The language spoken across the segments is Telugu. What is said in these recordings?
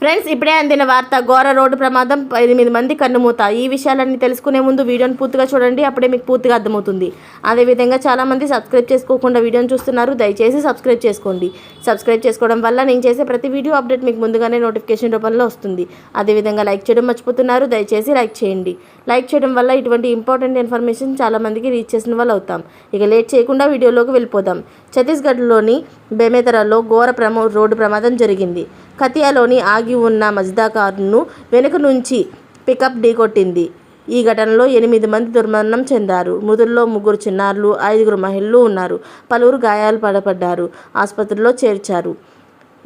ఫ్రెండ్స్ ఇప్పుడే అందిన వార్త ఘోర రోడ్డు ప్రమాదం ఎనిమిది మంది కన్నుమూత ఈ విషయాలన్నీ తెలుసుకునే ముందు వీడియోని పూర్తిగా చూడండి అప్పుడే మీకు పూర్తిగా అర్థమవుతుంది. అదేవిధంగా చాలామంది సబ్స్క్రైబ్ చేసుకోకుండా వీడియోని చూస్తున్నారు దయచేసి సబ్స్క్రైబ్ చేసుకోండి. సబ్స్క్రైబ్ చేసుకోవడం వల్ల నేను చేసే ప్రతి వీడియో అప్డేట్ మీకు ముందుగానే నోటిఫికేషన్ రూపంలో వస్తుంది. అదేవిధంగా లైక్ చేయడం మర్చిపోతున్నారు దయచేసి లైక్ చేయండి. లైక్ చేయడం వల్ల ఇటువంటి ఇంపార్టెంట్ ఇన్ఫర్మేషన్ చాలామందికి రీచ్ చేసిన వాళ్ళు అవుతాం. ఇక లేట్ చేయకుండా వీడియోలోకి వెళ్ళిపోదాం. ఛత్తీస్గఢ్లోని బేమేతరాలో ఘోర ప్రమో రోడ్డు ప్రమాదం జరిగింది. కతియాలోని ఆగి ఉన్న మజిదా కారును వెనుక నుంచి పికప్ ఢీకొట్టింది. ఈ ఘటనలో ఎనిమిది మంది దుర్మరణం చెందారు. మృతుల్లో ముగ్గురు చిన్నారులు ఐదుగురు మహిళలు ఉన్నారు. పలువురు గాయాలు పడపడ్డారు. ఆసుపత్రిలో చేర్చారు.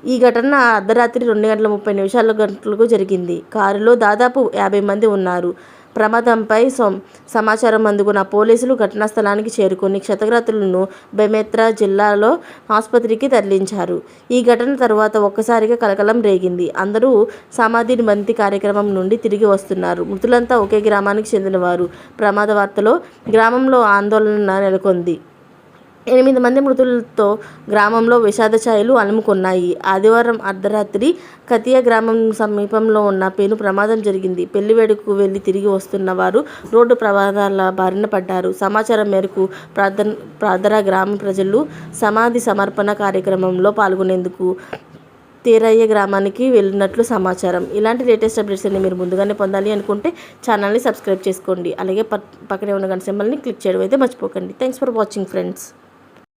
ఈ ఘటన అర్ధరాత్రి రెండు గంటల ముప్పై నిమిషాల గంటలకు జరిగింది. కారులో దాదాపు యాభై మంది ఉన్నారు. ప్రమాదంపై సమాచారం అందుకున్న పోలీసులు ఘటనా స్థలానికి చేరుకుని క్షతగ్రతులను బెమెత్రా జిల్లాలో ఆసుపత్రికి తరలించారు. ఈ ఘటన తరువాత ఒక్కసారిగా కలకలం రేగింది. అందరూ సమాధి బంతి కార్యక్రమం నుండి తిరిగి వస్తున్నారు. మృతులంతా ఒకే గ్రామానికి చెందినవారు. ప్రమాద వార్తలో గ్రామంలో ఆందోళన నెలకొంది. ఎనిమిది మంది మృతులతో గ్రామంలో విషాద ఛాయలు అలుముకున్నాయి. ఆదివారం అర్ధరాత్రి కతియా గ్రామం సమీపంలో ఉన్న పేను ప్రమాదం జరిగింది. పెళ్ళి వేడుకకు వెళ్ళి తిరిగి వస్తున్న వారు రోడ్డు ప్రమాదాల బారిన పడ్డారు. సమాచారం మేరకు ప్రార్థన ప్రార్థన గ్రామ ప్రజలు సమాధి సమర్పణ కార్యక్రమంలో పాల్గొనేందుకు తీరయ్య గ్రామానికి వెళ్ళినట్లు సమాచారం. ఇలాంటి లేటెస్ట్ అప్డేట్స్ అన్ని మీరు ముందుగానే పొందాలి అనుకుంటే ఛానల్ని సబ్స్క్రైబ్ చేసుకోండి. అలాగే పక్కనే ఉన్న గంట సింబల్ని క్లిక్ చేయడం అయితే మర్చిపోకండి. Thanks for watching friends